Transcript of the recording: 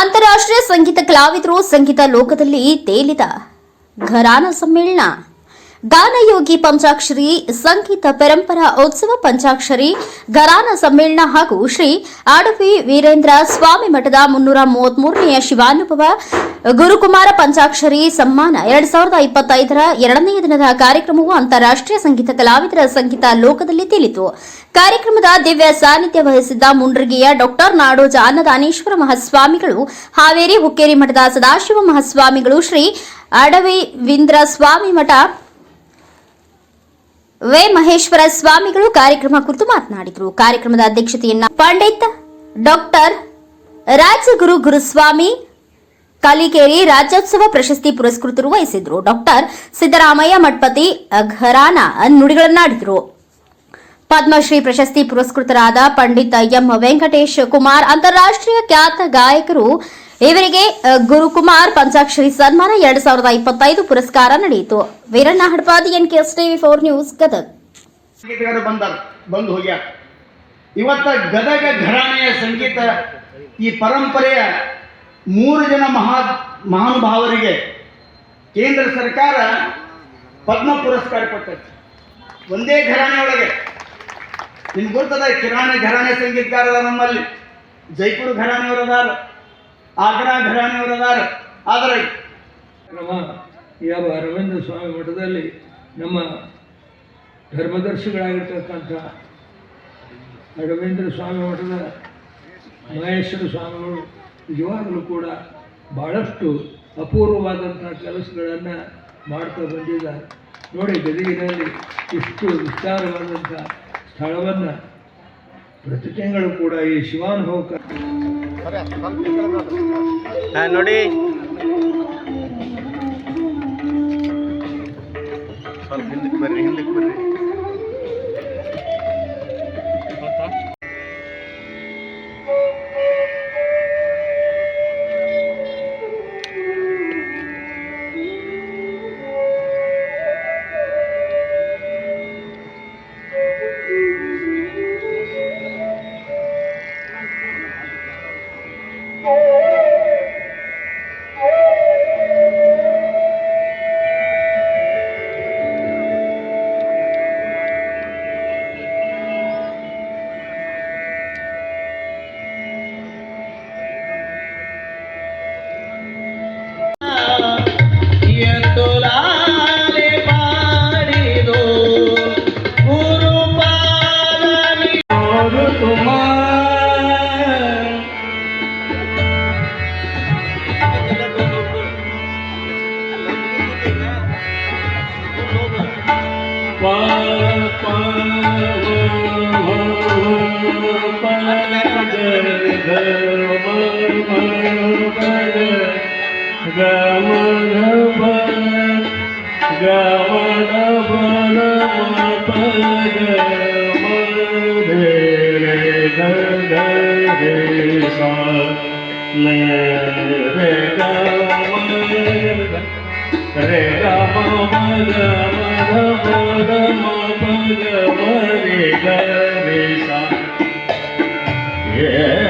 ಅಂತಾರಾಷ್ಟ್ರೀಯ ಸಂಗೀತ ಕಲಾವಿದರು ಸಂಗೀತ ಲೋಕದಲ್ಲಿ ತೇಲಿದ ಘರಾನ ಸಮ್ಮೇಳನ. ಗಾನಯೋಗಿ ಪಂಚಾಕ್ಷರಿ, ಸಂಗೀತ ಪರಂಪರಾ ಉತ್ಸವ ಪಂಚಾಕ್ಷರಿ ಗರಾನ ಸಮ್ಮೇಳನ ಹಾಗೂ ಶ್ರೀ ಆಡವಿ ವೀರೇಂದ್ರ ಸ್ವಾಮಿ ಮಠದ ಮುನ್ನೂರ ಮೂವತ್ಮೂರನೆಯ ಶಿವಾನುಭವ, ಗುರುಕುಮಾರ ಪಂಚಾಕ್ಷರಿ ಸಮ್ಮಾನ ಎರಡ್ ಸಾವಿರದ ಇಪ್ಪತ್ತೈದರ ಎರಡನೇ ದಿನದ ಕಾರ್ಯಕ್ರಮವು ಅಂತಾರಾಷ್ಟ್ರೀಯ ಸಂಗೀತ ಕಲಾವಿದರ ಸಂಗೀತ ಲೋಕದಲ್ಲಿ ತಿಳಿತು. ಕಾರ್ಯಕ್ರಮದ ದಿವ್ಯ ಸಾನ್ನಿಧ್ಯ ವಹಿಸಿದ್ದ ಮುಂಡ್ರಿಗೆಯ ಡಾಕ್ಟರ್ ನಾಡೋಜ ಅನ್ನದಾನೇಶ್ವರ ಮಹಾಸ್ವಾಮಿಗಳು, ಹಾವೇರಿ ಹುಕ್ಕೇರಿ ಮಠದ ಸದಾಶಿವ ಮಹಾಸ್ವಾಮಿಗಳು ಶ್ರೀ ಅಡವಿ ವಿಂದ್ರ ಸ್ವಾಮಿ ಮಠ ವೇ ಮಹೇಶ್ವರ ಸ್ವಾಮಿಗಳು ಕಾರ್ಯಕ್ರಮ ಕುರಿತು ಮಾತನಾಡಿದರು. ಕಾರ್ಯಕ್ರಮದ ಅಧ್ಯಕ್ಷತೆಯನ್ನ ಪಂಡಿತ್ ಡಾಕ್ಟರ್ ರಾಜಗುರು ಗುರುಸ್ವಾಮಿ ಕಲಿಕೇರಿ ರಾಜ್ಯೋತ್ಸವ ಪ್ರಶಸ್ತಿ ಪುರಸ್ಕೃತರು ವಹಿಸಿದ್ರು ಡಾಕ್ಟರ್ ಸಿದ್ದರಾಮಯ್ಯ ಮಠಪತಿ ಘರಾನ ನುಡಿಗಳನ್ನಾಡಿದರು. ಪದ್ಮಶ್ರೀ ಪ್ರಶಸ್ತಿ ಪುರಸ್ಕೃತರಾದ ಪಂಡಿತ ಎಂ ವೆಂಕಟೇಶ್ ಕುಮಾರ್ ಅಂತಾರಾಷ್ಟ್ರೀಯ ಖ್ಯಾತ ಗಾಯಕರು ಇವರಿಗೆ ಗುರುಕುಮಾರ್ ಪಂಚಾಕ್ಷರಿ ಸನ್ಮಾನ ಎರಡ್ ಸಾವಿರದ ಇಪ್ಪತ್ತೈದು ಪುರಸ್ಕಾರ ನಡೆಯಿತು. Veeranna Hadpadi N KS TV four news, Gadag. ಬಂದು ಇವತ್ತ ಗದಗ ಘರಾಣೆಯ ಸಂಗೀತ ಈ ಪರಂಪರೆಯ ಮೂರು ಜನ ಮಹಾ, ಮಹಾನುಭಾವರಿಗೆ ಕೇಂದ್ರ ಸರ್ಕಾರ ಪದ್ಮ ಪುರಸ್ಕಾರ ಕೊಟ್ಟೈತಿ. ಒಂದೇ ಘರಾಣೆಯೊಳಗೆ ನಿಮ್ಗೆ ಗೊತ್ತದ, ಕಿರಾಣಿ ಘರಾಣೆ ಸಂಗೀತಗಾರರ ನಮ್ಮಲ್ಲಿ. ಜೈಪುರ ಘರಾಣೆಯವರು ಅದಾರ. ಆಗ್ರಾ ಘರಾಣಿಯವರು ಅದಾರ. ಆದರೆ ನಮ್ಮ ಯಾವ ಅರವಿಂದ ಸ್ವಾಮಿ ಮಠದಲ್ಲಿ ನಮ್ಮ ಧರ್ಮದರ್ಶಿಗಳಾಗಿರ್ತಕ್ಕಂಥ ಅರವಿಂದ್ರ ಸ್ವಾಮಿ ಮಠದ ಮಹೇಶ್ವರ ಸ್ವಾಮಿಗಳು ನಿಜವಾಗಲೂ ಕೂಡ ಭಾಳಷ್ಟು ಅಪೂರ್ವವಾದಂಥ ಕೆಲಸಗಳನ್ನು ಮಾಡ್ತಾ ಬಂದಿದ್ದಾರೆ. ನೋಡಿ, ಗದಗಿನಲ್ಲಿ ಇಷ್ಟು ವಿಸ್ತಾರವಾದಂಥ ಸ್ಥಳವನ್ನು ಪ್ರತಿ ತಿಂಗಳು ಕೂಡ ಈ ಶಿವಾನುಭವ ನೋಡಿ. ಸ್ವಲ್ಪ ಹಿಂದಕ್ಕೆ ಬರ್ರಿ ಹಿಂದಕ್ಕೆ ಬರ್ರಿ. Re Rama Rama Rama Yeah